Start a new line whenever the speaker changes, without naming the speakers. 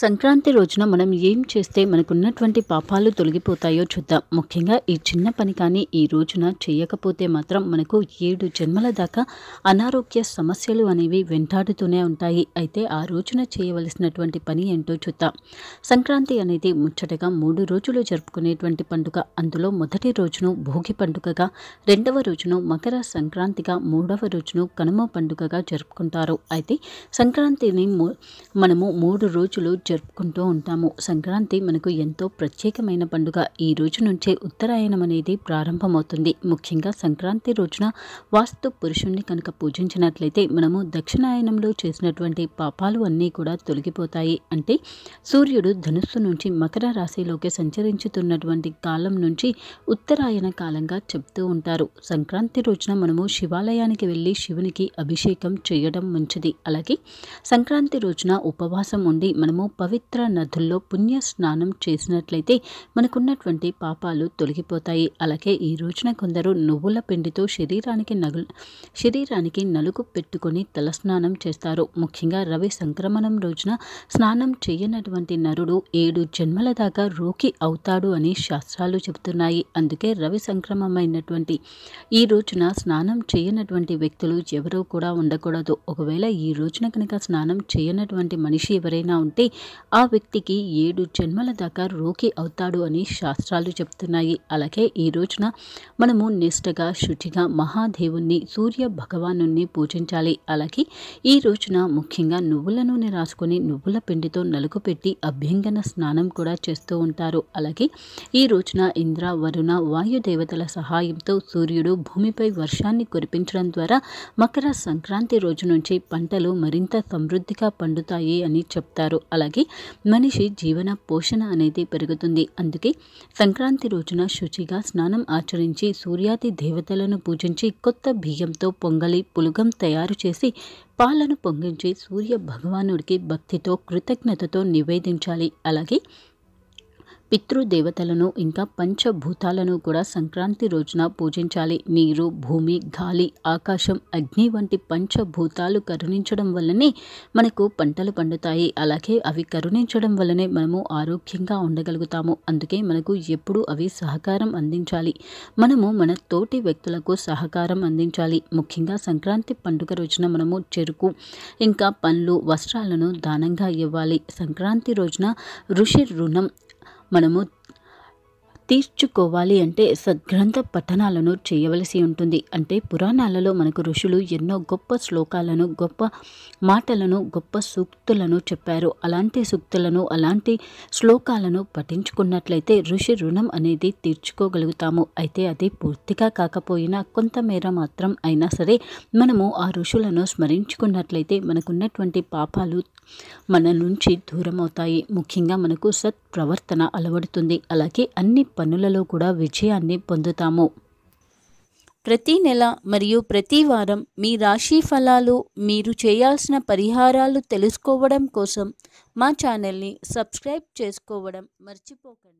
సంక్రాంతి రోజున మనం ఏం చేస్తే మనకున్నటువంటి పాపాలు తొలగిపోతాయో చూద్దాం. ముఖ్యంగా ఈ చిన్న పని కానీ ఈ రోజున చేయకపోతే మాత్రం మనకు ఏడు జన్మల దాకా అనారోగ్య సమస్యలు అనేవి వెంటాడుతూనే ఉంటాయి. అయితే ఆ రోజున చేయవలసినటువంటి పని ఏంటో చూద్దాం. సంక్రాంతి అనేది ముచ్చటగా మూడు రోజులు జరుపుకునేటువంటి పండుగ. అందులో మొదటి రోజును భోగి పండుగగా రెండవ రోజును మకర సంక్రాంతిగా మూడవ రోజును కనుమ పండుగగా జరుపుకుంటారు. అయితే సంక్రాంతిని మనము మూడు రోజులు జరుపుకుంటూ ఉంటాము. సంక్రాంతి మనకు ఎంతో ప్రత్యేకమైన పండుగ. ఈ రోజు నుంచే ఉత్తరాయణం అనేది ప్రారంభమవుతుంది. ముఖ్యంగా సంక్రాంతి రోజున వాస్తు పురుషుణ్ణి కనుక పూజించినట్లయితే మనము దక్షిణాయనంలో చేసినటువంటి పాపాలు అన్నీ కూడా తొలగిపోతాయి. అంటే సూర్యుడు ధనుస్సు నుంచి మకర రాశిలోకి సంచరించుతున్నటువంటి కాలం నుంచి ఉత్తరాయణ కాలంగా చెప్తూ ఉంటారు. సంక్రాంతి రోజున మనము శివాలయానికి వెళ్ళి శివునికి అభిషేకం చేయడం మంచిది. అలాగే సంక్రాంతి రోజున ఉపవాసం ఉండి మనము పవిత్ర నదుల్లో పుణ్య స్నానం చేసినట్లయితే మనకున్నటువంటి పాపాలు తొలగిపోతాయి. అలాగే ఈ రోజున కొందరు నువ్వుల పిండితో శరీరానికి నగు శరీరానికి నలుగు పెట్టుకొని తలస్నానం చేస్తారు. ముఖ్యంగా రవి సంక్రమణం రోజున స్నానం చేయనటువంటి నరుడు ఏడు జన్మల దాకా రోకి అవుతాడు అని శాస్త్రాలు చెబుతున్నాయి. అందుకే రవి సంక్రమమైనటువంటి ఈ రోజున స్నానం చేయనటువంటి వ్యక్తులు ఎవరూ కూడా ఉండకూడదు. ఒకవేళ ఈ రోజున కనుక స్నానం చేయనటువంటి మనిషి ఎవరైనా ఉంటే ఆ వ్యక్తికి ఏడు జన్మల దాకా రోగి అవుతాడు అని శాస్త్రాలు చెప్తున్నాయి అలాగే ఈ రోజున మనము నిష్టగా శుచిగా మహాదేవుణ్ణి సూర్య భగవాను పూజించాలి. అలాగే ఈ రోజున ముఖ్యంగా నువ్వుల నూనె రాసుకొని నువ్వుల పిండితో నలుగు పెట్టి అభ్యంగన స్నానం కూడా చేస్తూ ఉంటారు. అలాగే ఈ రోజున ఇంద్ర వరుణ వాయుదేవతల సహాయంతో సూర్యుడు భూమిపై వర్షాన్ని కురిపించడం ద్వారా మకర సంక్రాంతి రోజు నుంచి పంటలు మరింత సమృద్ధిగా పండుతాయి అని చెప్తారు. అలాగే మనిషి జీవన పోషణ అనేది పెరుగుతుంది. అందుకే సంక్రాంతి రోజున శుచిగా స్నానం ఆచరించి సూర్యాది దేవతలను పూజించి కొత్త బియ్యంతో పొంగలి పులుగం తయారు చేసి పాలను పొంగించి సూర్య భగవానుడికి భక్తితో కృతజ్ఞతతో నివేదించాలి. అలాగే పితృదేవతలను ఇంకా పంచభూతాలను కూడా సంక్రాంతి రోజున పూజించాలి. నీరు భూమి గాలి ఆకాశం అగ్ని వంటి పంచభూతాలు కరుణించడం వల్లనే మనకు పంటలు పండుతాయి. అలాగే అవి కరుణించడం వల్లనే మనము ఆరోగ్యంగా ఉండగలుగుతాము. అందుకే మనకు ఎప్పుడూ అవి సహకారం అందించాలి. మనము మన తోటి వ్యక్తులకు సహకారం అందించాలి. ముఖ్యంగా సంక్రాంతి పండుగ రోజున మనము చెరుకు ఇంకా పండ్లు వస్త్రాలను దానంగా ఇవ్వాలి. సంక్రాంతి రోజున ఋషి రుణం మనము తీర్చుకోవాలి అంటే సద్గ్రంథ పఠనాలను చేయవలసి ఉంటుంది. అంటే పురాణాలలో మనకు ఋషులు ఎన్నో గొప్ప శ్లోకాలను గొప్ప మాటలను గొప్ప సూక్తులను చెప్పారు. అలాంటి సూక్తులను అలాంటి శ్లోకాలను పఠించుకున్నట్లయితే ఋషి రుణం అనేది తీర్చుకోగలుగుతాము. అయితే అది పూర్తిగా కాకపోయినా కొంతమేర మాత్రం అయినా సరే మనము ఆ ఋషులను స్మరించుకున్నట్లయితే మనకున్నటువంటి పాపాలు మన నుంచి దూరం అవుతాయి ముఖ్యంగా మనకు సత్ ప్రవర్తన అలవడుతుంది. అలాగే అన్ని పనులలో కూడా విజయాన్ని పొందుతాము.
ప్రతి నెల మరియు ప్రతి వారం మీ రాశి ఫలాలు మీరు చేయాల్సిన పరిహారాలు తెలుసుకోవడం కోసం మా ఛానల్ని సబ్స్క్రైబ్ చేసుకోవడం మర్చిపోకండి.